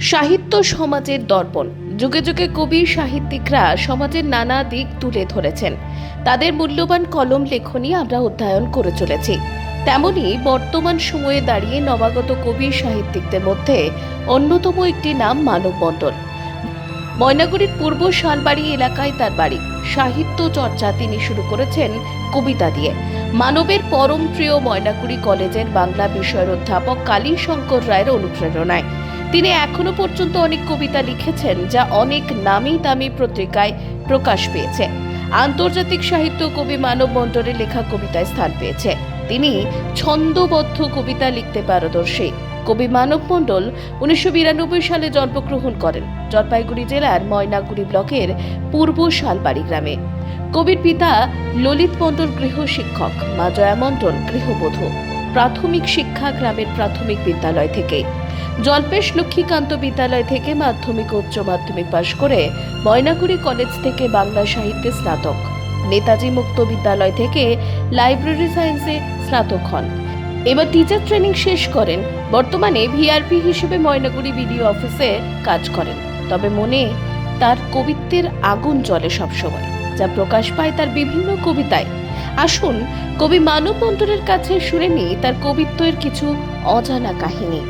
সাহিত্য সমাজের দর্পণ। যুগে যুগে কবি সাহিত্যিকরা সমাজের নানা দিক তুলে ধরেছেন। তাদের মূল্যবান কলম লেখনী আমরা অধ্যয়ন করে চলেছি। তেমনি বর্তমান সময়ে দাঁড়িয়ে নবাগত কবি সাহিত্যিকদের মধ্যে অন্যতম একটি নাম মানব মণ্ডল ময়নাগুড়ির পূর্ব শালবাড়ি এলাকায় তার বাড়ি। সাহিত্য চর্চা তিনি শুরু করেছেন কবিতা দিয়ে। মানবের পরম প্রিয় ময়নাগুড়ি কলেজের বাংলা বিষয়ের অধ্যাপক কালী শঙ্কর রায়ের অনুপ্রেরণায়। তিনি এখনও পর্যন্ত অনেক কবিতা লিখেছেন, যা অনেক নামি দামি পত্রিকায় প্রকাশ পেয়েছে। আন্তর্জাতিক সাহিত্য কবি মানব মণ্ডলের লেখা কবিতায় স্থান পেয়েছে। তিনি ছন্দবদ্ধ কবিতা লিখতে পারদর্শী। কবি মানব মণ্ডল উনিশশো সালে জন্মগ্রহণ করেন, জলপাইগুড়ি জেলার ময়নাগুড়ি ব্লকের পূর্ব শালবাড়ি গ্রামে। কবির পিতা ললিত মণ্ডল গৃহ শিক্ষক, মা জয়া মণ্ডল গৃহবধূ। প্রাথমিক শিক্ষা গ্রামের প্রাথমিক বিদ্যালয় থেকে জলপেশ লক্ষ্মীকান্ত বিদ্যালয় থেকে মাধ্যমিক উচ্চ মাধ্যমিক পাশ করে ময়নাগুড়ি কলেজ থেকে বাংলা সাহিত্যে স্নাতক। নেতাজি মুক্ত বিদ্যালয় থেকে লাইব্রেরি সায়েন্সে স্নাতক হন। এবার টিচার ট্রেনিং শেষ করেন। বর্তমানে ভিআরপি হিসেবে ময়নাগুড়ি বিডিও অফিসে কাজ করেন। তবে মনে তার কবিত্বের আগুন জ্বলে সবসময়, যা প্রকাশ পায় তার বিভিন্ন কবিতায়। আসুন কবি মানব মন্ডলের কাছে শুনে নিই তার কবিত্বের কিছু অজানা কাহিনী।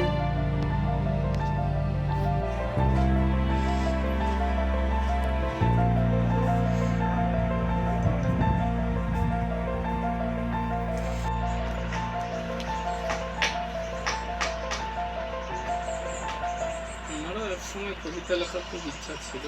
সময় কবিতা লেখার খুব ইচ্ছা ছিল।